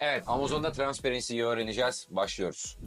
Evet, Amazon'da Transparency'yi öğreneceğiz. Başlıyoruz.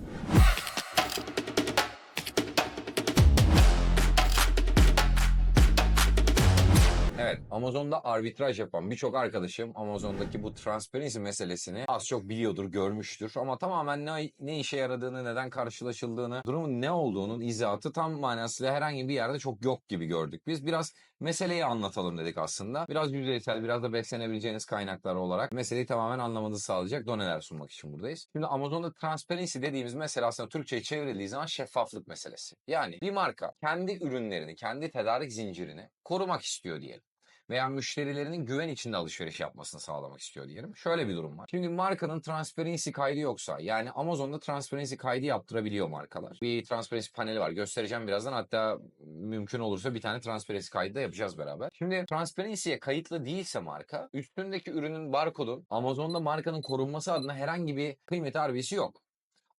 Amazon'da arbitraj yapan birçok arkadaşım Amazon'daki bu transparency meselesini az çok biliyordur, görmüştür. Ama tamamen ne, ne işe yaradığını, neden karşılaşıldığını, durumun ne olduğunun izahatı tam manasıyla herhangi bir yerde çok yok gibi gördük. Biz biraz meseleyi anlatalım dedik aslında. Biraz yüzeysel, biraz da beslenebileceğiniz kaynaklar olarak meseleyi tamamen anlamanızı sağlayacak doneler sunmak için buradayız. Şimdi Amazon'da transparency dediğimiz mesele aslında Türkçe'ye çevrildiği zaman şeffaflık meselesi. Yani bir marka kendi ürünlerini, kendi tedarik zincirini korumak istiyor diyelim veya müşterilerinin güven içinde alışveriş yapmasını sağlamak istiyor diyelim. Şöyle bir durum var. Şimdi markanın transparency kaydı yoksa yani Amazon'da transparency kaydı yaptırabiliyor markalar. Bir transparency paneli var. Göstereceğim birazdan. Hatta mümkün olursa bir tane transparency kaydı da yapacağız beraber. Şimdi transparency'ye kayıtlı değilse marka üstündeki ürünün barkodun Amazon'da markanın korunması adına herhangi bir kıymeti harbisi yok.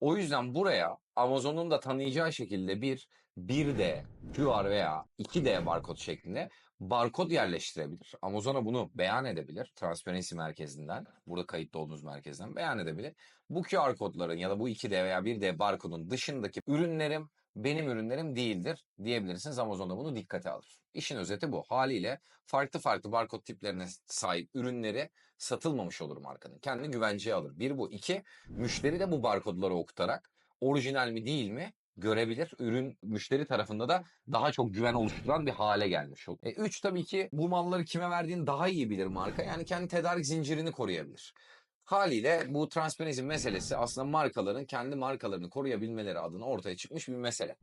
O yüzden buraya Amazon'un da tanıyacağı şekilde bir 1D, QR veya 2D barkod şeklinde barkod yerleştirebilir. Amazon'a bunu beyan edebilir. Transparency merkezinden, burada kayıtlı olduğunuz merkezden beyan edebilir. Bu QR kodların ya da bu 2D veya 1D barkodun dışındaki ürünlerim benim ürünlerim değildir diyebilirsiniz. Amazon da bunu dikkate alır. İşin özeti bu. Haliyle farklı farklı barkod tiplerine sahip ürünleri satılmamış olur markanın. Kendini güvenceye alır. Bir bu. iki müşteri de bu barkodları okutarak orijinal mi değil mi görebilir. Ürün müşteri tarafında da daha çok güven oluşturan bir hale gelmiş olur. E, üç tabii ki bu malları kime verdiğini daha iyi bilir marka. Yani kendi tedarik zincirini koruyabilir. Haliyle bu transparency meselesi aslında markaların kendi markalarını koruyabilmeleri adına ortaya çıkmış bir mesele.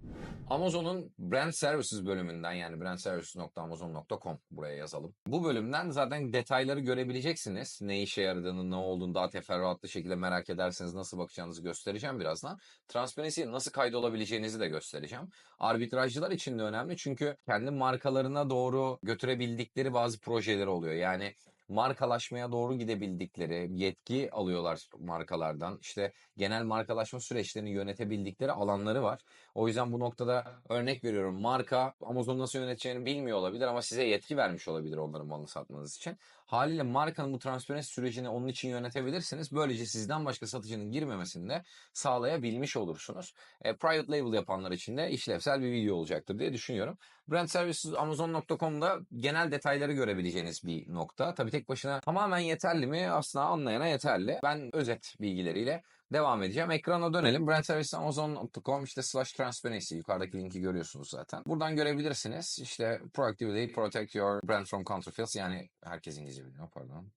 Amazon'un Brand Services bölümünden yani brandservices.amazon.com buraya yazalım. Bu bölümden zaten detayları görebileceksiniz. Ne işe yaradığını, ne olduğunu daha teferruatlı şekilde merak ederseniz nasıl bakacağınızı göstereceğim birazdan. Transparency'ye nasıl kaydolabileceğinizi de göstereceğim. Arbitrajcılar için de önemli çünkü kendi markalarına doğru götürebildikleri bazı projeleri oluyor. Yani markalaşmaya doğru gidebildikleri, yetki alıyorlar markalardan. İşte genel markalaşma süreçlerini yönetebildikleri alanları var. O yüzden bu noktada örnek veriyorum. Marka Amazon nasıl yöneteceğini bilmiyor olabilir ama size yetki vermiş olabilir onların malını satmanız için. Haliyle markanın bu transparency sürecini onun için yönetebilirsiniz. Böylece sizden başka satıcının girmemesini de sağlayabilmiş olursunuz. E, private label yapanlar için de işlevsel bir video olacaktır diye düşünüyorum. Brand Services Amazon.com'da genel detayları görebileceğiniz bir nokta. Tabii tek başına tamamen yeterli mi? Aslında anlayana yeterli. Ben özet bilgileriyle devam edeceğim. Ekrana dönelim. Brand Services Amazon.com işte slash transparency. Yukarıdaki linki görüyorsunuz zaten. Buradan görebilirsiniz. İşte proactively protect your brand from counterfeits. Yani herkes İngilizce biliyor pardon.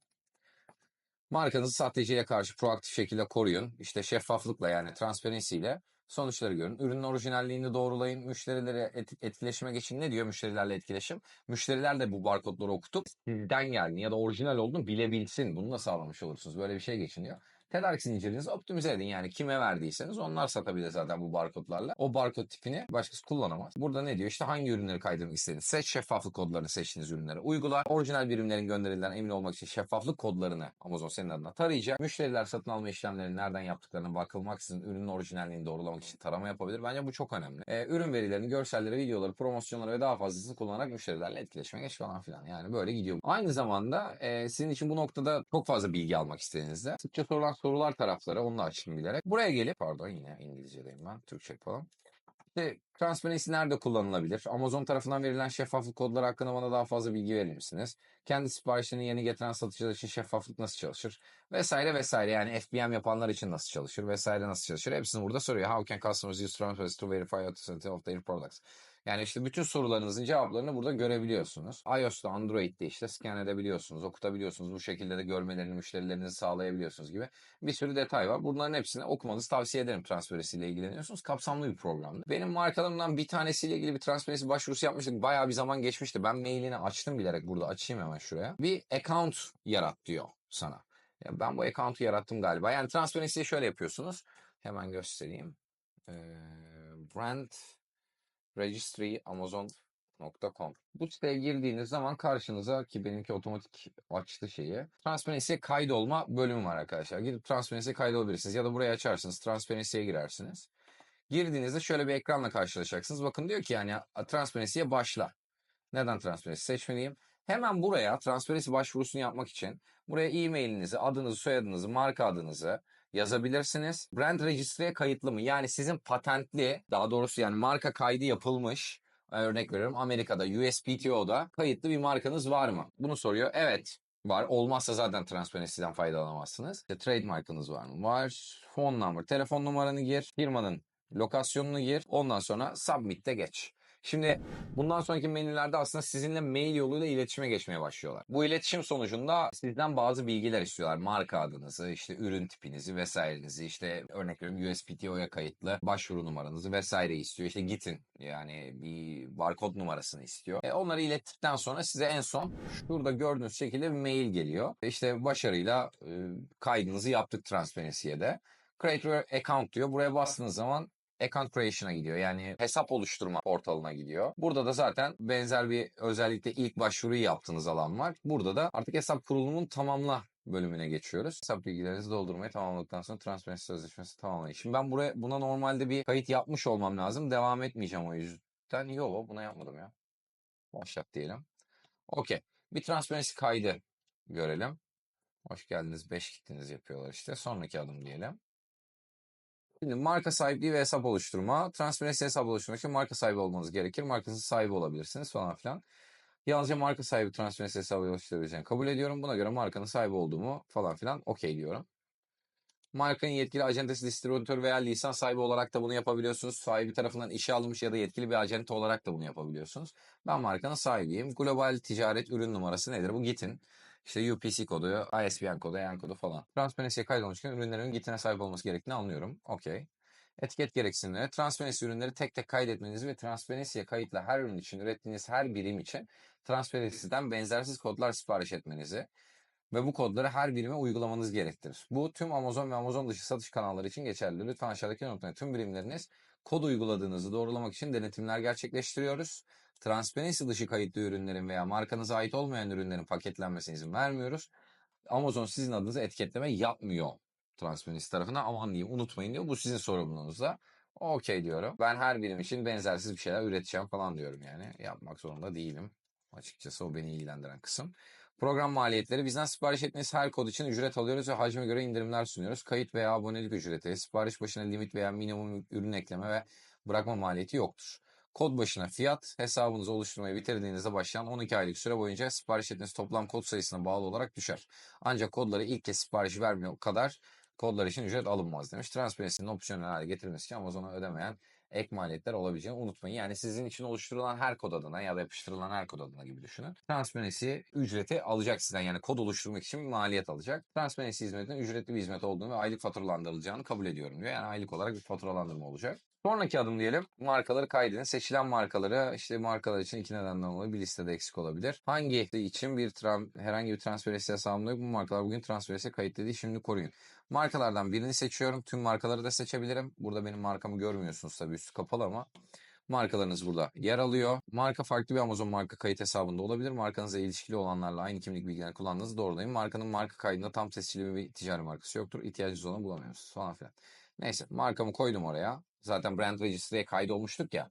Markanızı sahteciliğe karşı proaktif şekilde koruyun. İşte şeffaflıkla yani transparency ile sonuçları görün. Ürünün orijinalliğini doğrulayın. Müşterilere et- etkileşime geçin. Ne diyor müşterilerle etkileşim? Müşteriler de bu barkodları okutup sizden geldiğini ya da orijinal olduğunu bilebilsin. Bunu da sağlamış olursunuz. Böyle bir şey geçiniyor. Tedarik zincirinizi optimize edin. Yani kime verdiyseniz onlar satabilir zaten bu barkodlarla. O barkod tipini başkası kullanamaz. Burada ne diyor? İşte hangi ürünleri kaydırmak istediğiniz. Seç şeffaflık kodlarını seçtiğiniz ürünlere uygula. Orijinal birimlerin gönderildiğinden emin olmak için şeffaflık kodlarını Amazon senin adına tarayacak. Müşteriler satın alma işlemlerini nereden yaptıklarına bakılmaksızın ürünün orijinalliğini doğrulamak için tarama yapabilir. Bence bu çok önemli. Ee, ürün verilerini, görselleri, videoları, promosyonları ve daha fazlasını kullanarak müşterilerle etkileşime geç falan filan. Yani böyle gidiyor. Aynı zamanda e, sizin için bu noktada çok fazla bilgi almak istediğinizde sıkça sorulan sorular tarafları onu da açtım bilerek. Buraya gelip pardon yine İngilizcedeyim ben. Türkçe yapalım. İşte Transparency nerede kullanılabilir? Amazon tarafından verilen şeffaflık kodları hakkında bana daha fazla bilgi verir misiniz? Kendi siparişlerini yeni getiren satıcılar için şeffaflık nasıl çalışır? Vesaire vesaire. Yani FBM yapanlar için nasıl çalışır? Vesaire nasıl çalışır? Hepsini burada soruyor. How can customers use Transparency to verify authenticity of their products? Yani işte bütün sorularınızın cevaplarını burada görebiliyorsunuz. iOS'ta, Android'de işte scan edebiliyorsunuz, okutabiliyorsunuz. Bu şekilde de görmelerini müşterilerinizi sağlayabiliyorsunuz gibi bir sürü detay var. Bunların hepsini okumanızı tavsiye ederim Transparency ile ilgileniyorsunuz. Kapsamlı bir programdı. Benim markalarımdan bir tanesiyle ilgili bir Transparency başvurusu yapmıştık. Bayağı bir zaman geçmişti. Ben mailini açtım bilerek burada. Açayım hemen şuraya. Bir account yarat diyor sana. Ya ben bu account'u yarattım galiba. Yani Transparency'yi şöyle yapıyorsunuz. Hemen göstereyim. Ee, brand registry amazon.com. Bu siteye girdiğiniz zaman karşınıza ki benimki otomatik açtı şeyi. Transparency'ye kaydolma bölümü var arkadaşlar. Gidip Transparency'ye kaydolabilirsiniz. Ya da buraya açarsınız. Transparency'ye girersiniz. Girdiğinizde şöyle bir ekranla karşılaşacaksınız. Bakın diyor ki yani Transparency'ye başla. Neden Transparency seçmeliyim? Hemen buraya Transparency başvurusunu yapmak için buraya e-mailinizi, adınızı, soyadınızı, marka adınızı yazabilirsiniz. Brand Registry'e kayıtlı mı? Yani sizin patentli, daha doğrusu yani marka kaydı yapılmış, örnek veriyorum Amerika'da USPTO'da kayıtlı bir markanız var mı? Bunu soruyor. Evet var. Olmazsa zaten Transparency'den faydalanamazsınız. İşte trademark'ınız var mı? Var. Phone number, telefon numaranı gir. Firmanın lokasyonunu gir. Ondan sonra submit'te geç. Şimdi bundan sonraki menülerde aslında sizinle mail yoluyla iletişime geçmeye başlıyorlar. Bu iletişim sonucunda sizden bazı bilgiler istiyorlar. Marka adınızı, işte ürün tipinizi vesairenizi, işte örnek veriyorum USPTO'ya kayıtlı başvuru numaranızı vesaire istiyor. İşte gitin yani bir barkod numarasını istiyor. E onları ilettikten sonra size en son şurada gördüğünüz şekilde bir mail geliyor. İşte başarıyla e, kaydınızı yaptık Transparency'ye de. Create your account diyor. Buraya bastığınız zaman account creation'a gidiyor. Yani hesap oluşturma portalına gidiyor. Burada da zaten benzer bir özellikle ilk başvuruyu yaptığınız alan var. Burada da artık hesap kurulumunun tamamla bölümüne geçiyoruz. Hesap bilgilerinizi doldurmayı tamamladıktan sonra Transparency Sözleşmesi tamamlayın. Şimdi ben buraya buna normalde bir kayıt yapmış olmam lazım. Devam etmeyeceğim o yüzden. Yok buna yapmadım ya. Başlat diyelim. Okey. Bir Transparency kaydı görelim. Hoş geldiniz. 5 gittiniz yapıyorlar işte. Sonraki adım diyelim. Şimdi marka sahipliği ve hesap oluşturma. Transparency hesap oluşturmak için marka sahibi olmanız gerekir. Markasının sahibi olabilirsiniz falan filan. Yalnızca marka sahibi Transparency hesabı oluşturabileceğini kabul ediyorum. Buna göre markanın sahibi olduğumu falan filan okey diyorum. Markanın yetkili acentesi, distribütör veya lisan sahibi olarak da bunu yapabiliyorsunuz. Sahibi tarafından işe alınmış ya da yetkili bir acente olarak da bunu yapabiliyorsunuz. Ben markanın sahibiyim. Global ticaret ürün numarası nedir? Bu GIT'in işte UPC kodu, ISBN kodu, EN kodu falan. Transparency'ye kaydolmuşken ürünlerin GIT'ine sahip olması gerektiğini anlıyorum. Okey. Etiket gereksinimleri. Transparency ürünleri tek tek kaydetmenizi ve Transparency'ye kayıtlı her ürün için ürettiğiniz her birim için Transparency'den benzersiz kodlar sipariş etmenizi ve bu kodları her birime uygulamanız gerektirir. Bu tüm Amazon ve Amazon dışı satış kanalları için geçerli. Lütfen aşağıdaki unutmayın. Tüm birimleriniz kod uyguladığınızı doğrulamak için denetimler gerçekleştiriyoruz. Transparency dışı kayıtlı ürünlerin veya markanıza ait olmayan ürünlerin paketlenmesine izin vermiyoruz. Amazon sizin adınıza etiketleme yapmıyor Transparency tarafından. Aman diyeyim unutmayın diyor. Bu sizin sorumluluğunuzda. Okey diyorum. Ben her birim için benzersiz bir şeyler üreteceğim falan diyorum yani. Yapmak zorunda değilim. Açıkçası o beni ilgilendiren kısım. Program maliyetleri. Bizden sipariş ettiğiniz her kod için ücret alıyoruz ve hacme göre indirimler sunuyoruz. Kayıt veya abonelik ücreti, sipariş başına limit veya minimum ürün ekleme ve bırakma maliyeti yoktur. Kod başına fiyat, hesabınızı oluşturmayı bitirdiğinizde başlayan 12 aylık süre boyunca sipariş ettiğiniz toplam kod sayısına bağlı olarak düşer. Ancak kodları ilk kez sipariş vermiyor kadar kodlar için ücret alınmaz demiş. Transparency'nin opsiyonel hale getirilmesi için Amazon'a ödemeyen ek maliyetler olabileceğini unutmayın. Yani sizin için oluşturulan her kod adına ya da yapıştırılan her kod adına gibi düşünün. Transparency ücreti alacak sizden yani kod oluşturmak için maliyet alacak. Transparency hizmetinin ücretli bir hizmet olduğunu ve aylık faturalandırılacağını kabul ediyorum diyor. Yani aylık olarak bir faturalandırma olacak. Sonraki adım diyelim markaları kaydedin. Seçilen markaları işte markalar için iki nedenden dolayı bir listede eksik olabilir. Hangi için bir herhangi bir transferesi hesabımda yok. Bu markalar bugün transferesi kayıtlı değil. Şimdi koruyun. Markalardan birini seçiyorum. Tüm markaları da seçebilirim. Burada benim markamı görmüyorsunuz tabii üstü kapalı ama markalarınız burada yer alıyor. Marka farklı bir Amazon marka kayıt hesabında olabilir. Markanızla ilişkili olanlarla aynı kimlik bilgilerini kullandığınızı doğrulayın. Markanın marka kaydında tam tescilli bir ticari markası yoktur. İhtiyacınız olanı bulamıyorsunuz falan filan. Neyse markamı koydum oraya. Zaten brand registry'e kaydolmuştuk ya.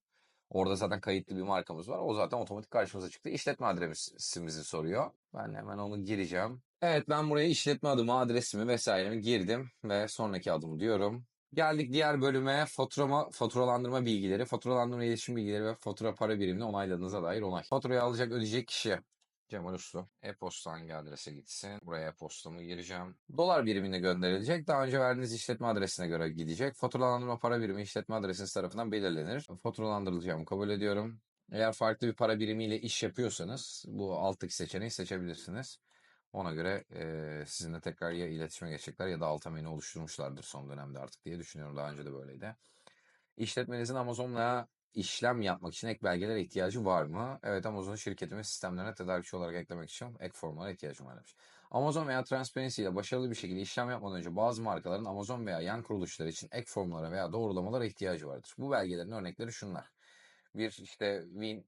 Orada zaten kayıtlı bir markamız var. O zaten otomatik karşımıza çıktı. İşletme adresimizi soruyor. Ben hemen onu gireceğim. Evet ben buraya işletme adımı, adresimi vesairemi girdim ve sonraki adım diyorum. Geldik diğer bölüme faturama, faturalandırma bilgileri, faturalandırma iletişim bilgileri ve fatura para birimini onayladığınıza dair onay. Faturayı alacak ödeyecek kişi Cemal Uslu. E-posta hangi adrese gitsin? Buraya e-postamı gireceğim. Dolar birimine gönderilecek. Daha önce verdiğiniz işletme adresine göre gidecek. Faturalandırma para birimi işletme adresiniz tarafından belirlenir. Faturalandırılacağımı kabul ediyorum. Eğer farklı bir para birimiyle iş yapıyorsanız bu alttaki seçeneği seçebilirsiniz. Ona göre e, sizinle tekrar ya iletişime geçecekler ya da alta menü oluşturmuşlardır son dönemde artık diye düşünüyorum. Daha önce de böyleydi. İşletmenizin Amazon'la işlem yapmak için ek belgelere ihtiyacı var mı? Evet Amazon şirketime sistemlerine tedarikçi olarak eklemek için ek formlara ihtiyacım var demiş. Amazon veya Transparency ile başarılı bir şekilde işlem yapmadan önce bazı markaların Amazon veya yan kuruluşları için ek formlara veya doğrulamalara ihtiyacı vardır. Bu belgelerin örnekleri şunlar. Bir işte Win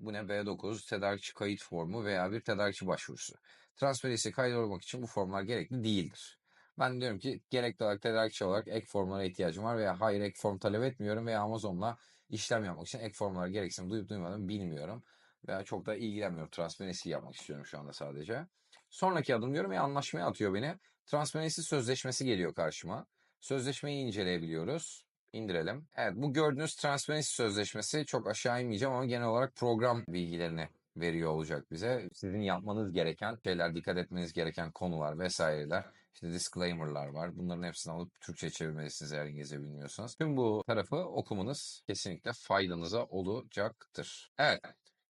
bu ne B9 tedarikçi kayıt formu veya bir tedarikçi başvurusu. Transparency kaydolmak için bu formlar gerekli değildir. Ben diyorum ki gerekli olarak tedarikçi olarak ek formlara ihtiyacım var veya hayır ek form talep etmiyorum veya Amazon'la işlem yapmak için ek formlara gereksinim duyup duymadığımı bilmiyorum. Veya çok da ilgilenmiyorum. Transparency yapmak istiyorum şu anda sadece. Sonraki adım diyorum ya anlaşmaya atıyor beni. Transparency sözleşmesi geliyor karşıma. Sözleşmeyi inceleyebiliyoruz. İndirelim. Evet bu gördüğünüz Transparency sözleşmesi çok aşağı inmeyeceğim ama genel olarak program bilgilerini veriyor olacak bize. Sizin yapmanız gereken şeyler, dikkat etmeniz gereken konular vesaireler. İşte disclaimer'lar var. Bunların hepsini alıp Türkçe çevirmelisiniz eğer İngilizce bilmiyorsanız. Tüm bu tarafı okumanız kesinlikle faydanıza olacaktır. Evet,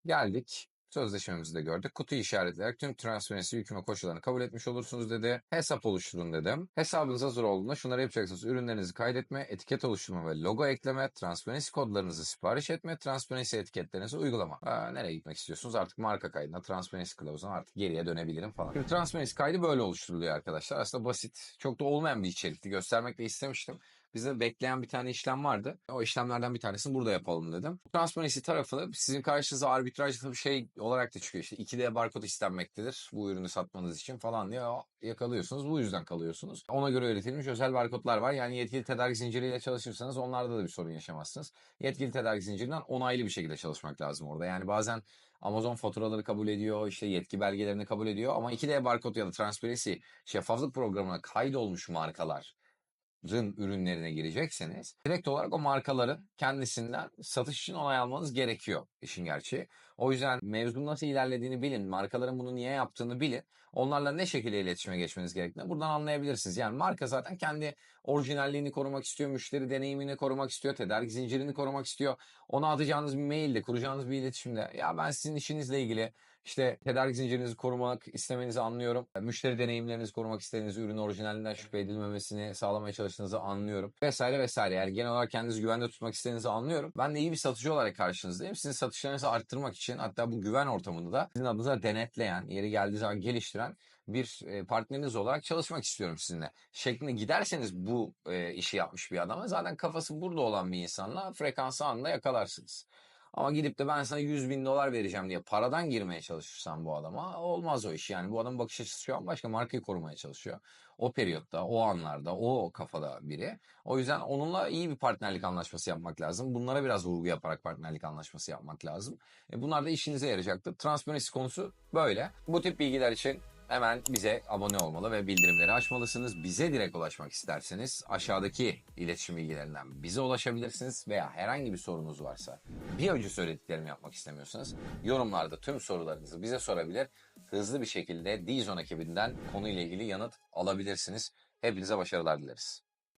geldik. Sözleşmemizi de gördük. Kutuyu işaretleyerek tüm transparency yükleme koşullarını kabul etmiş olursunuz dedi. Hesap oluşturun dedim. Hesabınız hazır olduğunda şunları yapacaksınız. Ürünlerinizi kaydetme, etiket oluşturma ve logo ekleme, transparency kodlarınızı sipariş etme, transparency etiketlerinizi uygulama. Aa, nereye gitmek istiyorsunuz? Artık marka kaydına, transparency kılavuzuna artık geriye dönebilirim falan. Şimdi kaydı böyle oluşturuluyor arkadaşlar. Aslında basit, çok da olmayan bir içerikti. Göstermek de istemiştim. Bize bekleyen bir tane işlem vardı. O işlemlerden bir tanesini burada yapalım dedim. Transparency tarafı sizin karşınıza arbitraj bir şey olarak da çıkıyor. İşte 2D barkod istenmektedir bu ürünü satmanız için falan diye yakalıyorsunuz. Bu yüzden kalıyorsunuz. Ona göre üretilmiş özel barkodlar var. Yani yetkili tedarik zinciriyle çalışırsanız onlarda da bir sorun yaşamazsınız. Yetkili tedarik zincirinden onaylı bir şekilde çalışmak lazım orada. Yani bazen Amazon faturaları kabul ediyor, işte yetki belgelerini kabul ediyor ama 2D barkod ya da transparency şeffaflık programına kaydolmuş markalar ürünlerine girecekseniz direkt olarak o markaların kendisinden satış için onay almanız gerekiyor işin gerçeği. O yüzden mevzunun nasıl ilerlediğini bilin, markaların bunu niye yaptığını bilin. Onlarla ne şekilde iletişime geçmeniz gerektiğini buradan anlayabilirsiniz. Yani marka zaten kendi orijinalliğini korumak istiyor, müşteri deneyimini korumak istiyor, tedarik zincirini korumak istiyor. Ona atacağınız bir mailde, kuracağınız bir iletişimde ya ben sizin işinizle ilgili işte tedarik zincirinizi korumak istemenizi anlıyorum. Müşteri deneyimlerinizi korumak istediğiniz ürün orijinalinden şüphe edilmemesini sağlamaya çalıştığınızı anlıyorum. Vesaire vesaire. Yani genel olarak kendinizi güvende tutmak istediğinizi anlıyorum. Ben de iyi bir satıcı olarak karşınızdayım. Sizin satışlarınızı arttırmak için hatta bu güven ortamını da sizin adınıza denetleyen, yeri geldiği zaman geliştiren bir partneriniz olarak çalışmak istiyorum sizinle. Şeklinde giderseniz bu e, işi yapmış bir adama zaten kafası burada olan bir insanla frekansı anında yakalarsınız. Ama gidip de ben sana 100 bin dolar vereceğim diye paradan girmeye çalışırsam bu adama olmaz o iş. Yani bu adam bakış açısı şu an başka markayı korumaya çalışıyor. O periyotta, o anlarda, o kafada biri. O yüzden onunla iyi bir partnerlik anlaşması yapmak lazım. Bunlara biraz vurgu yaparak partnerlik anlaşması yapmak lazım. E bunlar da işinize yarayacaktır. Transparency konusu böyle. Bu tip bilgiler için hemen bize abone olmalı ve bildirimleri açmalısınız. Bize direkt ulaşmak isterseniz aşağıdaki iletişim bilgilerinden bize ulaşabilirsiniz veya herhangi bir sorunuz varsa bir önce söylediklerimi yapmak istemiyorsanız yorumlarda tüm sorularınızı bize sorabilir. Hızlı bir şekilde Dizon ekibinden konuyla ilgili yanıt alabilirsiniz. Hepinize başarılar dileriz.